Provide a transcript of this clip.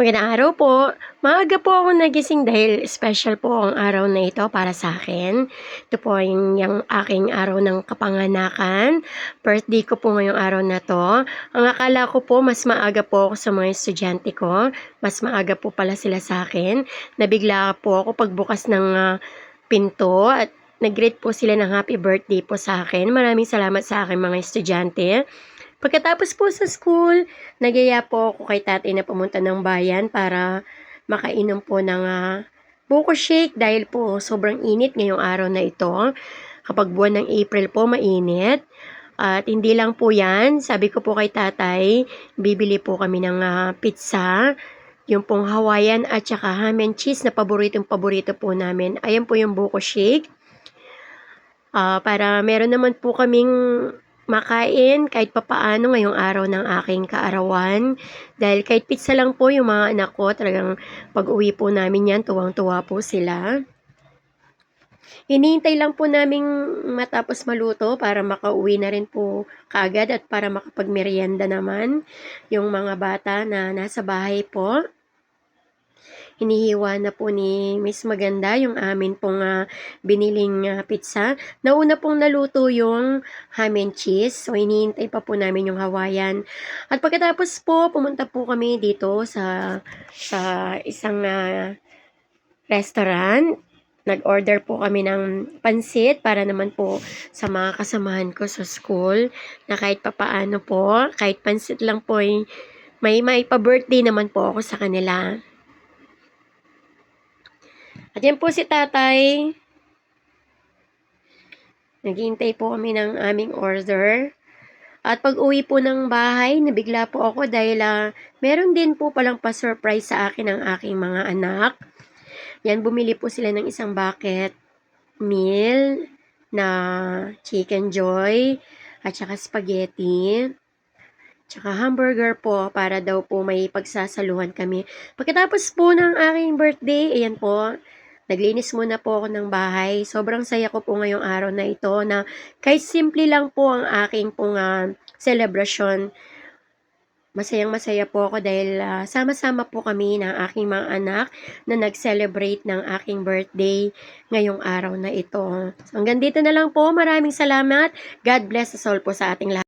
Magandang araw po. Maaga po ako nagising dahil special po ang araw na ito para sa akin. Ito po yung, yung aking araw ng kapanganakan. Birthday ko po ngayong araw na to. Ang akala ko po mas maaga po ako sa mga estudyante ko. Mas maaga po pala sila sa akin. Nabigla po ako pagbukas ng ah, pinto at nag-greet po sila ng happy birthday po sa akin. Maraming salamat sa akin mga estudyante. Pagkatapos po sa school, nagyaya po ako kay tatay na pumunta ng bayan para makainom po ng ah, buko shake dahil po sobrang init ngayong araw na ito. Kapag buwan ng April po, mainit. At hindi lang po yan, sabi ko po kay tatay, bibili po kami ng ah, pizza, yung pong Hawaiian at saka ham and cheese na paboritong paborito po namin. Ayan po yung buko shake. Ah, para meron naman po kaming makain kahit papaano ngayong araw ng aking kaarawan. Dahil kahit pizza lang po yung mga anak ko, talagang pag-uwi po namin yan, tuwang-tuwa po sila. Hinihintay lang po naming matapos maluto para makauwi na rin po kaagad at para makapagmerienda naman yung mga bata na nasa bahay po. Hinihiwa na po ni Miss Maganda yung amin pong ah, biniling ah, pizza. Nauna pong naluto yung ham and cheese. So, hinihintay pa po namin yung Hawaiian. At pagkatapos po, pumunta po kami dito sa, sa isang ah, restaurant. Nag-order po kami ng pansit para naman po sa mga kasamahan ko sa school na kahit papaano po, kahit pansit lang po, ay may may pa-birthday naman po ako sa kanila. At yan po si tatay. Naghihintay po kami ng aming order. At pag uwi po ng bahay, nabigla po ako dahil ah, meron din po palang pa-surprise sa akin ng aking mga anak. Yan, bumili po sila ng isang bucket meal na chicken joy at saka spaghetti. Tsaka hamburger po para daw po may pagsasaluhan kami. Pagkatapos po ng aking birthday, ayan po, naglinis muna po ako ng bahay. Sobrang saya ko po ngayong araw na ito na kahit simple lang po ang aking pong ah, celebration. Masayang masaya po ako dahil ah, sama-sama po kami ng aking mga anak na nag-celebrate ng aking birthday ngayong araw na ito. So, hanggang dito na lang po. Maraming salamat. God bless us all po sa ating lahat.